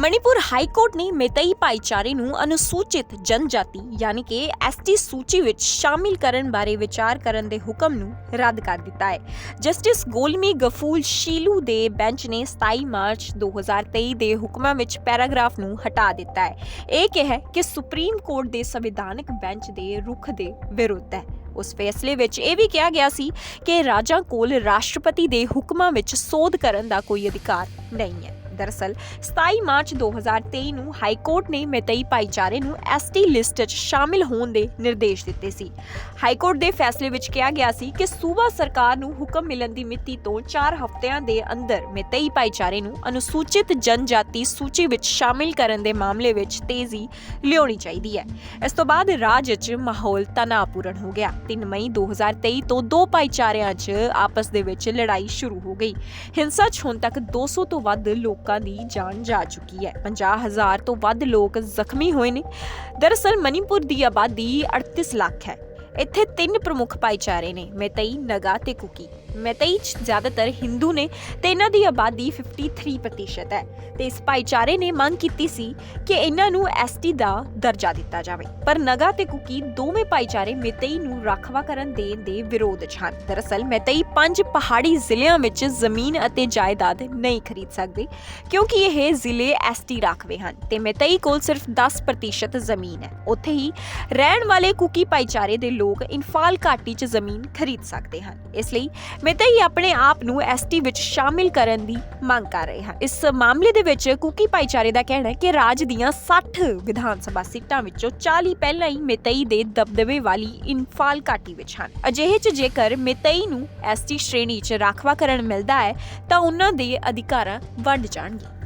Manipur high court ਨੇ ਮੇਤਈ ਭਾਈਚਾਰੇ ਨੂੰ ਅਨੁਸੂਚਿਤ ਜਨਜਾਤੀ, ਯਾਨੀ ਕਿ ਐਸਟੀ ਸੂਚੀ ਵਿੱਚ ਸ਼ਾਮਿਲ ਕਰਨ ਬਾਰੇ ਵਿਚਾਰ ਕਰਨ ਦੇ ਹੁਕਮ ਨੂੰ ਰੱਦ ਕਰ ਦਿੱਤਾ ਹੈ। ਜਸਟਿਸ ਗੋਲਮੀ ਗਫੂਲ ਸ਼ੀਲੂ ਦੇ ਬੈਂਚ ਨੇ 27 ਮਾਰਚ 2023 ਦੇ ਹੁਕਮਾਂ ਵਿੱਚ ਪੈਰਾਗ੍ਰਾਫ ਨੂੰ ਹਟਾ ਦਿੱਤਾ ਹੈ। ਇਹ ਕਿਹਾ ਕਿ ਸੁਪਰੀਮ ਕੋਰਟ ਦੇ ਸੰਵਿਧਾਨਕ ਬੈਂਚ ਦੇ ਰੁਖ ਦੇ ਵਿਰੁੱਧ ਹੈ। ਉਸ ਫੈਸਲੇ ਵਿੱਚ ਇਹ ਵੀ ਕਿਹਾ ਗਿਆ ਸੀ ਕਿ ਰਾਜਾਂ ਕੋਲ ਰਾਸ਼ਟਰਪਤੀ ਦੇ ਹੁਕਮਾਂ ਵਿੱਚ ਸੋਧ ਕਰਨ ਦਾ ਕੋਈ ਅਧਿਕਾਰ ਨਹੀਂ ਹੈ। ਦਰਅਸਲ 27 ਮਾਰਚ 2023 ਨੂੰ ਹਾਈ ਕੋਰਟ ਨੇ ਮੈਤਈ ਭਾਈਚਾਰੇ ਨੂੰ ਐਸਟੀ ਲਿਸਟ 'ਚ ਸ਼ਾਮਿਲ ਹੋਣ ਦੇ ਨਿਰਦੇਸ਼ ਦਿੱਤੇ ਸੀ। ਹਾਈ ਕੋਰਟ ਦੇ ਫੈਸਲੇ ਵਿੱਚ ਕਿਹਾ ਗਿਆ ਸੀ ਕਿ ਸੂਬਾ ਸਰਕਾਰ ਨੂੰ ਹੁਕਮ ਮਿਲਣ ਦੀ ਮਿਤੀ ਤੋਂ 4 ਹਫ਼ਤਿਆਂ ਦੇ ਅੰਦਰ ਮੈਤਈ ਭਾਈਚਾਰੇ ਨੂੰ ਅਨੁਸੂਚਿਤ ਜਨਜਾਤੀ ਸੂਚੀ ਵਿੱਚ ਸ਼ਾਮਿਲ ਕਰਨ ਦੇ ਮਾਮਲੇ ਵਿੱਚ ਤੇਜ਼ੀ ਲਿਆਉਣੀ ਚਾਹੀਦੀ ਹੈ। ਇਸ ਤੋਂ ਬਾਅਦ ਰਾਜ 'ਚ ਮਾਹੌਲ ਤਣਾਅਪੂਰਨ ਹੋ ਗਿਆ। 3 ਮਈ 2023 ਤੋਂ ਦੋ ਭਾਈਚਾਰਿਆਂ 'ਚ ਆਪਸ ਦੇ ਵਿੱਚ ਲੜਾਈ ਸ਼ੁਰੂ ਹੋ ਗਈ। ਹਿੰਸਾ 'ਚ ਹੁਣ ਤੱਕ 200 ਤੋਂ ਵੱਧ ਲੋਕਾਂ ਦੀ ਜਾਨ ਜਾ ਚੁੱਕੀ ਹੈ। 50000 ਤੋਂ ਵੱਧ ਲੋਕ ਜ਼ਖਮੀ ਹੋਏ ਨੇ। ਦਰਅਸਲ ਮਨੀਪੁਰ ਦੀ ਆਬਾਦੀ 38 ਲੱਖ ਹੈ। ਇੱਥੇ ਤਿੰਨ ਪ੍ਰਮੁੱਖ ਭਾਈਚਾਰੇ ਨੇ, ਮੈਤਈ, ਨਗਾ ਤੇ ਕੁਕੀ। ਮੈਤਈ 'ਚ ਜ਼ਿਆਦਾਤਰ ਹਿੰਦੂ ਨੇ ਤੇ ਇਹਨਾਂ ਦੀ ਆਬਾਦੀ 53% ਹੈ। ਤੇ ਇਸ ਭਾਈਚਾਰੇ ਨੇ ਮੰਗ ਕੀਤੀ ਸੀ ਕਿ ਇਹਨਾਂ ਨੂੰ ਐਸਟੀ ਦਾ ਦਰਜਾ ਦਿੱਤਾ ਜਾਵੇ। ਪਰ ਨਗਾ ਤੇ ਕੁਕੀ ਦੋਵੇਂ ਭਾਈਚਾਰੇ ਮੈਤਈ ਨੂੰ ਰਾਖਵਾ ਕਰਨ ਦੇਣ ਦੇ ਵਿਰੋਧ 'ਚ ਹਨ। ਦਰਅਸਲ, ਮੈਤਈ ਪੰਜ ਪਹਾੜੀ ਜ਼ਿਲ੍ਹਿਆਂ ਵਿੱਚ ਜ਼ਮੀਨ ਅਤੇ ਜਾਇਦਾਦ ਨਹੀਂ ਖਰੀਦ ਸਕਦੇ, ਕਿਉਂਕਿ ਇਹ ਜ਼ਿਲ੍ਹੇ ਐਸਟੀ ਰਾਖਵੇ ਹਨ ਤੇ ਮੈਤਈ ਕੋਲ ਸਿਰਫ 10% ਜ਼ਮੀਨ ਹੈ। ਉੱਥੇ ਹੀ ਰਹਿਣ ਵਾਲੇ ਕੁਕੀ ਭਾਈਚਾਰੇ ਦੇ ਲੋਕ ਇਨਫਾਲ ਘਾਟੀ 'ਚ ਜ਼ਮੀਨ ਖਰੀਦ ਸਕਦੇ ਹਨ। ਇਸ ਲਈ ਮੈਤਈ ਆਪਣੇ ਆਪ ਨੂੰ ਐਸਟੀ ਵਿੱਚ ਸ਼ਾਮਿਲ ਕਰਨ ਦੀ ਮੰਗ ਕਰ ਰਹੇ ਹਨ ਇਸ ਮਾਮਲੇ ਦੇ ਵਿੱਚ ਕੁਕੀ ਭਾਈਚਾਰੇ ਦਾ ਕਹਿਣਾ ਹੈ ਕਿ ਰਾਜ ਦੀਆਂ 60 ਵਿਧਾਨ ਸਭਾ ਸੀਟਾਂ ਵਿੱਚੋਂ 40 ਪਹਿਲਾਂ ਹੀ ਮੈਤਈ ਦੇ ਦਬਦਬੇ ਵਾਲੀ ਇਨਫਾਲ ਘਾਟੀ ਵਿੱਚ ਹਨ। ਅਜਿਹੇ 'ਚ ਜੇਕਰ ਮੈਤਈ ਨੂੰ ਐਸਟੀ ਸ਼੍ਰੇਣੀ 'ਚ ਰਾਖਵਾਕਰਨ ਮਿਲਦਾ ਹੈ, ਤਾਂ ਉਹਨਾਂ ਦੇ ਅਧਿਕਾਰਾਂ ਵੰਡ ਜਾਣਗੇ